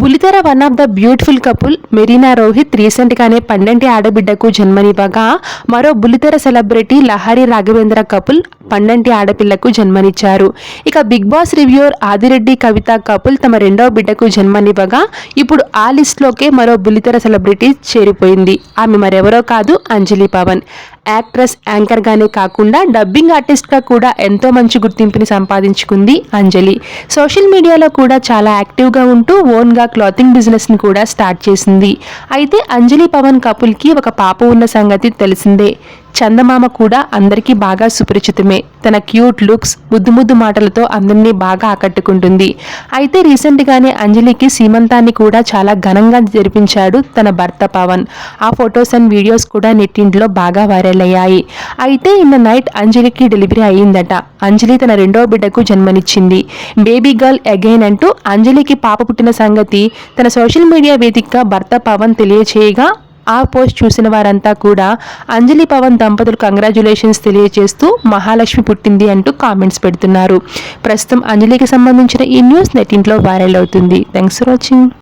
బులితెర one of the beautiful couple Marina Rohit రీసెంట్గానే పండంటి ఆడబిడ్డకు జన్మనివ్వగా మరో బులితెర సెలబ్రిటీ లహరి రాఘవేంద్ర కపుల్ పండంటి ఆడపిల్లకు జన్మనిచ్చారు. ఇక big boss reviewer Adireddy Kavitha couple తమ రెండవ బిడ్డకు జన్మనివ్వగా ఇప్పుడు ఆ లిస్ట్లోకే మరో బులితెర సెలబ్రిటీ చేరిపోయింది. ఆమె మరెవరో కాదు అంజలి పవన్. యాక్ట్రెస్ యాంకర్గానే కాకుండా డబ్బింగ్ ఆర్టిస్ట్గా కూడా ఎంతో మంచి గుర్తింపుని సంపాదించుకుంది అంజలి. సోషల్ మీడియాలో కూడా చాలా యాక్టివ్గా ఉంటూ ఓన్గా క్లాతింగ్ బిజినెస్ని కూడా స్టార్ట్ చేసింది. అయితే అంజలి పవన్ కపుల్కి ఒక పాప ఉన్న సంగతి తెలిసిందే. చందమామ కూడా అందరికీ బాగా సుపరిచితమే. తన క్యూట్ లుక్స్ ముద్దు ముద్దు మాటలతో అందరినీ బాగా ఆకట్టుకుంటుంది. అయితే రీసెంట్గానే అంజలికి సీమంతాన్ని కూడా చాలా ఘనంగా జరిపించాడు తన భర్త పవన్. ఆ ఫొటోస్ అండ్ వీడియోస్ కూడా నెట్టింట్లో బాగా వైరల్ అయ్యాయి. అయితే ఇన్న నైట్ అంజలికి డెలివరీ అయ్యిందట. అంజలి తన రెండో బిడ్డకు జన్మనిచ్చింది. బేబీ గర్ల్ అగైన్ అంటూ అంజలికి పాప పుట్టిన సంగతి తన సోషల్ మీడియా వేదికగా భర్త పవన్ తెలియచేయగా ఆ పోస్ట్ చూసిన వారంతా కూడా అంజలి పవన్ దంపతులు కంగ్రాచులేషన్స్ తెలియజేస్తూ మహాలక్ష్మి పుట్టింది అంటూ కామెంట్స్ పెడుతున్నారు. ప్రస్తుతం అంజలికి సంబంధించిన ఈ న్యూస్ నెట్టింట్లో వైరల్ అవుతుంది. Thanks for watching